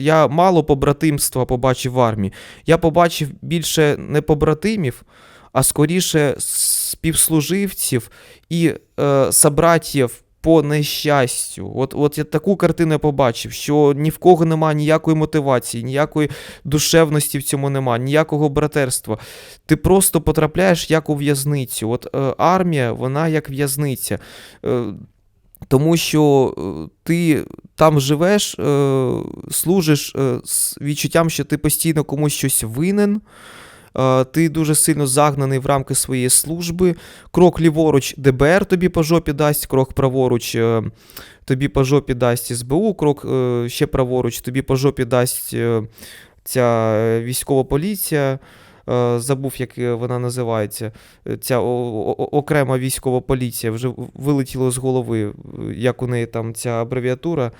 Я мало побратимства побачив в армії. Я побачив більше не побратимів, а скоріше співслуживців і е, собратів по нещастю. От, от я таку картину побачив, що ні в кого немає ніякої мотивації, ніякої душевності в цьому немає, ніякого братерства. Ти просто потрапляєш як у в'язницю. От е, армія, вона як в'язниця. Е, тому що е, ти там живеш, е, служиш е, з відчуттям, що ти постійно комусь щось винен. Ти дуже сильно загнаний в рамки своєї служби. Крок ліворуч ДБР тобі по жопі дасть, крок праворуч тобі по жопі дасть СБУ, крок ще праворуч тобі по жопі дасть ця військова поліція. Е, Забув, як е, вона називається. Е, Ця окрема військова поліція вже вилетіло з голови, як у неї там ця абревіатура.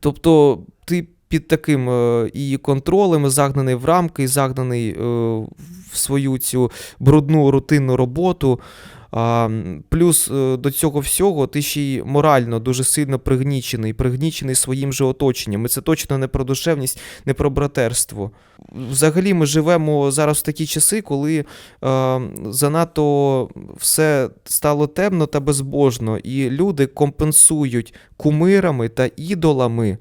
Тобто ти під таким і контролем, загнаний в рамки, загнаний в свою цю брудну рутинну роботу. Плюс е, до цього всього ти ще й морально дуже сильно пригнічений, пригнічений своїм же оточенням. І це точно не про душевність, не про братерство. Взагалі, ми живемо зараз в такі часи, коли е, занадто все стало темно та безбожно, і люди компенсують кумирами та ідолами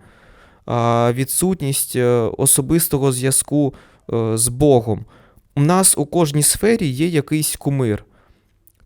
відсутність е, особистого зв'язку е, з Богом. У нас у кожній сфері є якийсь кумир.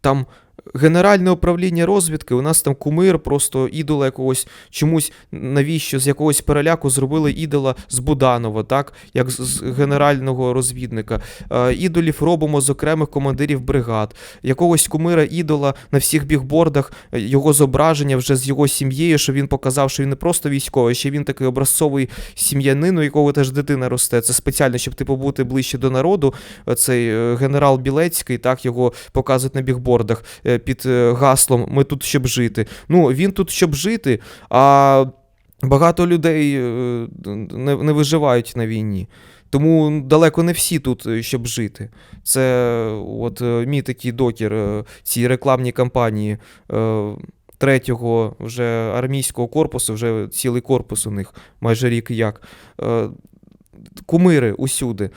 Там Генеральне управління розвідки, у нас там кумир, просто ідола якогось чомусь, навіщо з якогось переляку зробили ідола з Буданова, так, як з, генерального розвідника. Е, ідолів робимо з окремих командирів бригад. Якогось кумира ідола на всіх бігбордах, е, його зображення вже з його сім'єю, що він показав, що він не просто військовий, ще він такий образцовий сім'янин, у якого теж дитина росте. Це спеціально, щоб типу бути ближче до народу. Е, Цей генерал Білецький, так його показують на бігбордах під е, гаслом Ми тут щоб жити. Ну, він тут щоб жити, а багато людей е, не, не виживають на війні. Тому далеко не всі тут, е, щоб жити. Це от мій такий докір цій рекламній кампанії третього вже армійського корпусу, вже цілий корпус у них майже рік як. Кумири усюди.